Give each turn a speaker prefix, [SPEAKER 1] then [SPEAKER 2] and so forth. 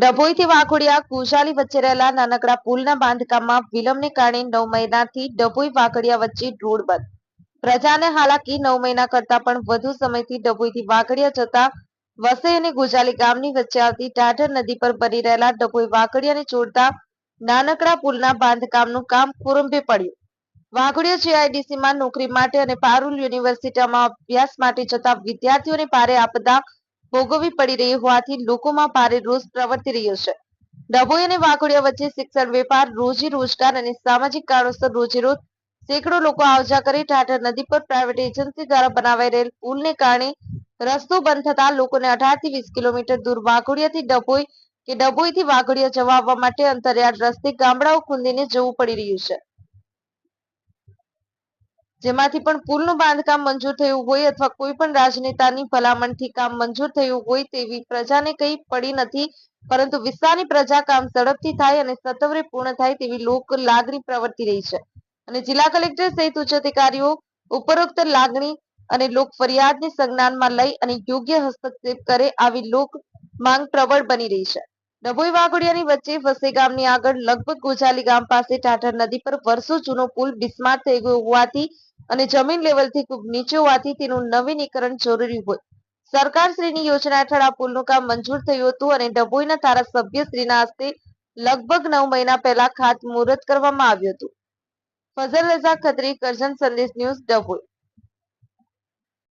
[SPEAKER 1] ડભોઈથી વાઘોડિયા કુશાલી વચ્ચે રહેલા નાનકડા પુલના બાંધકામમાં વિલંબને કારણે નવ મહિનાથી ડભોઈ વાઘડિયા વચ્ચે રોડ બંધ. પ્રજાને હાલાકી નવ મહિના કરતા પણ વધુ સમયથી ડભોઈથી વાઘડિયા જતા વસઈ અને ગુજાલી ગામની વચ્ચે આવતી ટાઢર નદી પર બની રહેલા ડભોઈ વાઘડિયાને જોડતા નાનકડા પુલના બાંધકામનું કામ કુરંભે પડ્યું. વાઘોડિયા જીઆઈડીસીમાં નોકરી માટે અને પારુલ યુનિવર્સિટીમાં અભ્યાસ માટે જતા વિદ્યાર્થીઓને ભારે આપદા ભોગવવી પડી રહી હોવાથી લોકોમાં ભારે રોષ પ્રવર્તી રહ્યો છે. ડભોઈ અને વાઘોડિયા વચ્ચે શિક્ષણ વેપાર રોજી રોજગાર અને સામાજિક કારણોસર રોજે રોજ સેંકડો લોકો આવજા કરી ટાટર નદી પર પ્રાઇવેટ એજન્સી દ્વારા બનાવાઈ રહેલ પુલને કારણે રસ્તો બંધ થતા લોકોને અઢારથી વીસ કિલોમીટર દૂર વાઘોડિયાથી ડભોઈ કે ડભોઈથી વાઘોડિયા જવા માટે અંતરિયાળ રસ્તે ગામડાઓ ખૂંદીને જવું પડી રહ્યું છે. જેમાંથી પણ પુલનું બાંધકામ મંજૂર થયું હોય અથવા કોઈ પણ રાજનેતાની ભલામણથી કામ મંજૂર થયું હોય તેવી પ્રજાને કઈ પડી નથી, પરંતુ વિસ્તારની પ્રજા કામ ઝડપથી થાય અને સત્વરે પૂર્ણ થાય તેવી લોક લાગણી પ્રવર્તી રહી છે. અને જિલ્લા કલેક્ટર સહિત ઉચ્ચ અધિકારીઓ, ઉપરોક્ત લાગણી અને લોક ફરિયાદને સંજ્ઞાનમાં લઈ અને યોગ્ય હસ્તક્ષેપ કરે આવી લોક માંગ પ્રબળ બની રહી છે. ડભોઈ વાઘોડિયાની વચ્ચે વસે ગામની આગળ લગભગ ગોજાલી ગામ પાસે ટાટર નદી પર વર્ષો જૂનો પુલ બિસ્માર થઈ ગયો હોવાથી અને જમીન લેવલથી ખૂબ નીચે હોવાથી તેનું નવીનીકરણ જરૂરી હોય. સરકારશ્રીની યોજના હેઠળ આ પુલનું કામ મંજૂર થયું હતું અને ડભોઈના ધારાસભ્યશ્રીના હસ્તે લગભગ નવ મહિના પહેલા ખાતમુહૂર્ત કરવામાં આવ્યું હતું. ફઝલ રઝા ખત્રી કરજણ સંદેશ ન્યૂઝ ડભોઈ.